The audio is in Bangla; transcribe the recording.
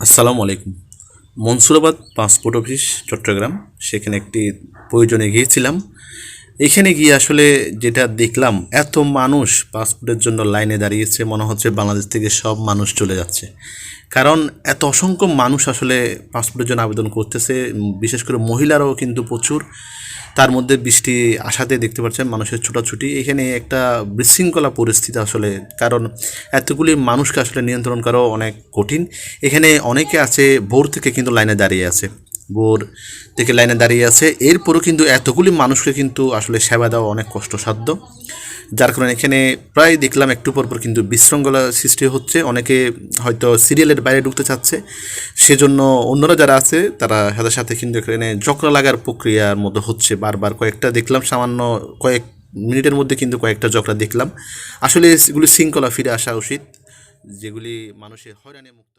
আসসালামু আলাইকুম। Mansurabad passport office, Chattogram. সেখানে একটি প্রয়োজনে গিয়েছিলাম। এখানে গিয়ে আসলে যেটা দেখলাম, এত মানুষ পাসপোর্টের জন্য লাইনে দাঁড়িয়েছে, মনে হচ্ছে বাংলাদেশ থেকে সব মানুষ চলে যাচ্ছে। কারণ এত অসংখ্য মানুষ আসলে পাসপোর্টের জন্য আবেদন করতেছে, বিশেষ করে মহিলারাও কিন্তু প্রচুর। তার মধ্যে বৃষ্টি আসাতে দেখতে পাচ্ছেন মানুষের ছোটাছুটি। এখানে একটা বিশৃঙ্খলা পরিস্থিতি আসলে, কারণ এতগুলি মানুষকে আসলে নিয়ন্ত্রণ করাও অনেক কঠিন। এখানে অনেকে আছে, ভোর থেকে কিন্তু লাইনে দাঁড়িয়ে আছে। ভোর থেকে লাইনে দাঁড়িয়ে আছে। এরপরও কিন্তু এতগুলি মানুষকে কিন্তু আসলে সেবা দেওয়া অনেক কষ্টসাধ্য। যার কারণে এখানে প্রায় দেখলাম একটু পর পর কিন্তু বিশৃঙ্খলা সৃষ্টি হচ্ছে। অনেকে হয়তো সিরিয়ালের বাইরে ঢুকতে চাচ্ছে। সেজন্য অন্যরা যারা আছে, তারা সাথে সাথে কিন্তু এখানে জকরা লাগার প্রক্রিয়ার মতো হচ্ছে। বারবার কয়েকটা দেখলাম, সামান্য কয়েক মিনিটের মধ্যে কিন্তু কয়েকটা জকরা দেখলাম। আসলে এগুলি শৃঙ্খলা ফিরে আসা উচিত, যেগুলি মানুষের হয়রানি মুক্ত